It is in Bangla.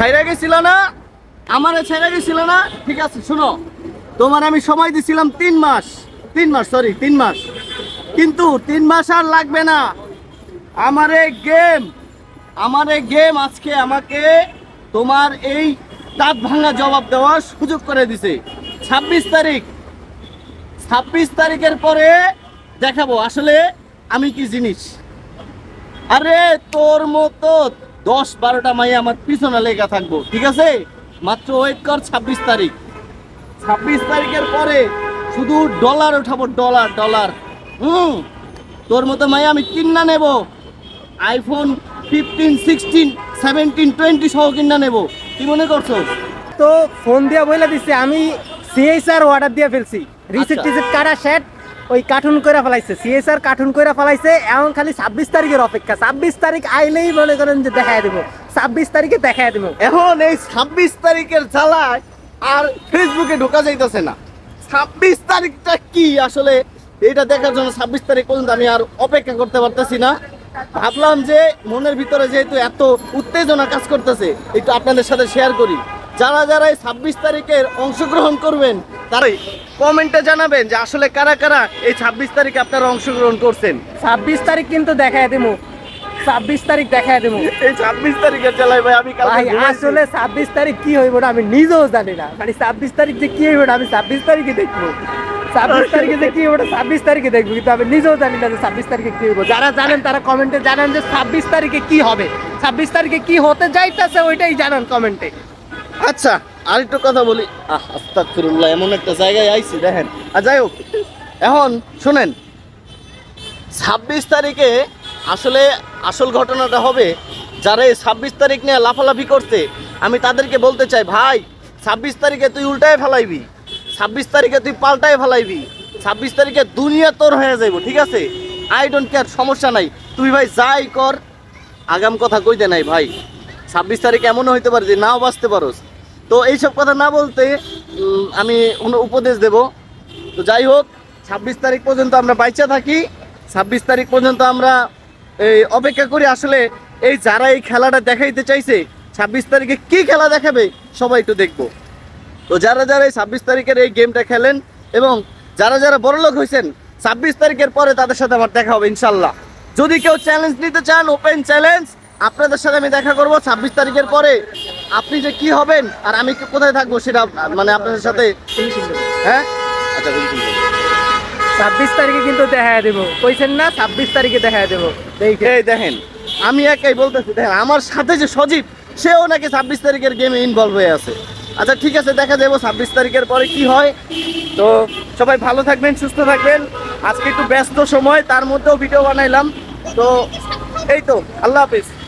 ছাইরা গেছিল না? আমারে ছাইরা গেছিল না? ঠিক আছে, শুনো। তোমার আমি সময় দিছিলাম তিন মাস। তিন মাস সরি তিন মাস। কিন্তু তিন মাস আর লাগবে না। আমার এই গেম আমার এই গেম আজকে আমাকে তোমার এই দাঁত ভাঙা জবাব দেওয়ার সুযোগ করে দিছে। ছাব্বিশ তারিখ। ছাব্বিশ তারিখের পরে দেখাবো আসলে আমি কি জিনিস। আরে তোর মতো দশ বারোটা মাই আমার পিছনে লেখা থাকব ঠিক আছে? মাত্র ওয়েট কর ছাব্বিশ তারিখ। ছাব্বিশ তারিখের পরে শুধু ডলার উঠাবো ডলার ডলার হুম? তোর মতো মাই আমি কিনা নেব? IPhone fifteen sixteen seventeen twenty সহ কিনা নেব। কি মনে করছ? তো ফোন দিয়ে বলে দিছে আমি সিএসআর অর্ডার দিয়ে ফেলছি। রিসিট আচ্ছা। কারা কাটা সেট ওই কার্টুন করে ফেলাইছে সিএসআর কার্টুন করে ফেলাইছে এমন খালি ছাব্বিশ তারিখের অপেক্ষা। ছাব্বিশ তারিখ আইলেই মনে করেন যে দেখায় দেবো, ছাব্বিশ তারিখে দেখায় দেবো। এখন এই ছাব্বিশ তারিখের জ্বালায় আর ফেসবুকে ঢোকা যাইতেছে না। ছাব্বিশ তারিখটা কি আসলে? এটা দেখার জন্য ছাব্বিশ তারিখ পর্যন্ত আমি আর অপেক্ষা করতে পারতেছি না। ভাবলাম যে মনের ভিতরে যেহেতু এত উত্তেজনা কাজ করতেছে, একটু আপনাদের সাথে শেয়ার করি। যারা যারা এই ছাব্বিশ তারিখের অংশগ্রহণ করবেন তারাই কমেন্টে জানাবেন যে আসলে কারা কারা এই ছাব্বিশ তারিখে আপনারা অংশগ্রহণ করছেন। ছাব্বিশ তারিখ কিন্তু দেখায় দেবো। ছাব্বিশ তারিখ দেখায় দেবো। এই ছাব্বিশ তারিখের জ্বালায় ভাই আমি ভাই আসলে ছাব্বিশ তারিখ কি হইব না আমি নিজেও জানি না। মানে ছাব্বিশ তারিখ যে কি হইব না আমি ছাব্বিশ তারিখে দেখব। ছাব্বিশ তারিখে যে কি না ছাব্বিশ তারিখে দেখব কিন্তু আমি নিজেও জানি না যে ছাব্বিশ তারিখে কি হইব। যারা জানেন তারা কমেন্টে জানান যে ছাব্বিশ তারিখে কি হবে। ছাব্বিশ তারিখে কি হতে যাইতেছে ওইটাই জানান কমেন্টে আচ্ছা আরেকটু কথা বলি। আহ, আস্তাগফিরুল্লাহ, এমন একটা জায়গায় আইছি, দেখেন। আর যাই হোক, এখন শুনেন, ছাব্বিশ তারিখে আসলে আসল ঘটনাটা হবে, যারা এই ছাব্বিশ তারিখ নিয়ে লাফালাফি করছে, আমি তাদেরকে বলতে চাই, ভাই, ছাব্বিশ তারিখে তুই উল্টায় ফেলাইবি, ছাব্বিশ তারিখে তুই পাল্টায় ফেলাইবি, ছাব্বিশ তারিখে দুনিয়া তোর হয়ে যাইব, ঠিক আছে? আই ডোন্ট কেয়ার সমস্যা নাই। তুই ভাই যাই কর, আগাম কথা কইতে নাই ভাই। ছাব্বিশ তারিখ এমনও হইতে পারে যে নাও বাঁচতে পারোস। তো এইসব কথা না বলতে আমি কোনো উপদেশ দেব। তো যাই হোক, ছাব্বিশ তারিখ পর্যন্ত আমরা বাইচা থাকি। ছাব্বিশ তারিখ পর্যন্ত আমরা, এই, অপেক্ষা করি আসলে এই যারা এই খেলাটা দেখাইতে চাইছে, ছাব্বিশ তারিখে কি খেলা দেখাবে, সবাই একটু দেখব। তো যারা যারা এই ছাব্বিশ তারিখের এই গেমটা খেলেন এবং যারা যারা বড়লোক হয়েছেন ছাব্বিশ তারিখের পরে তাদের সাথে আমার দেখা হবে ইনশাল্লাহ যদি কেউ চ্যালেঞ্জ নিতে চান ওপেন চ্যালেঞ্জ আপনাদের সাথে আমি দেখা করব ছাব্বিশ তারিখের পরে। আপনি যে কি হবেন আর আমি কি- কোথায় থাকব সেটা মানে আপনাদের সাথে হ্যাঁ? আচ্ছা ছাব্বিশ তারিখে কিন্তু দেখা দেবো। কইছেন না ছাব্বিশ তারিখে দেখা দেবো। এই দেখেন। আমি একাই বলতেছি দেখেন আমার সাথে যে সজীব সেও নাকি ছাব্বিশ তারিখের গেমে ইনভলভ হয়ে আছে। আচ্ছা ঠিক আছে দেখা যাব ছাব্বিশ তারিখের পরে কি হয়। তো সবাই ভালো থাকবেন সুস্থ থাকবেন। আজকে একটু ব্যস্ত সময় তার মধ্যেও ভিডিও বানাইলাম। তো এই তো আল্লাহ হাফিজ।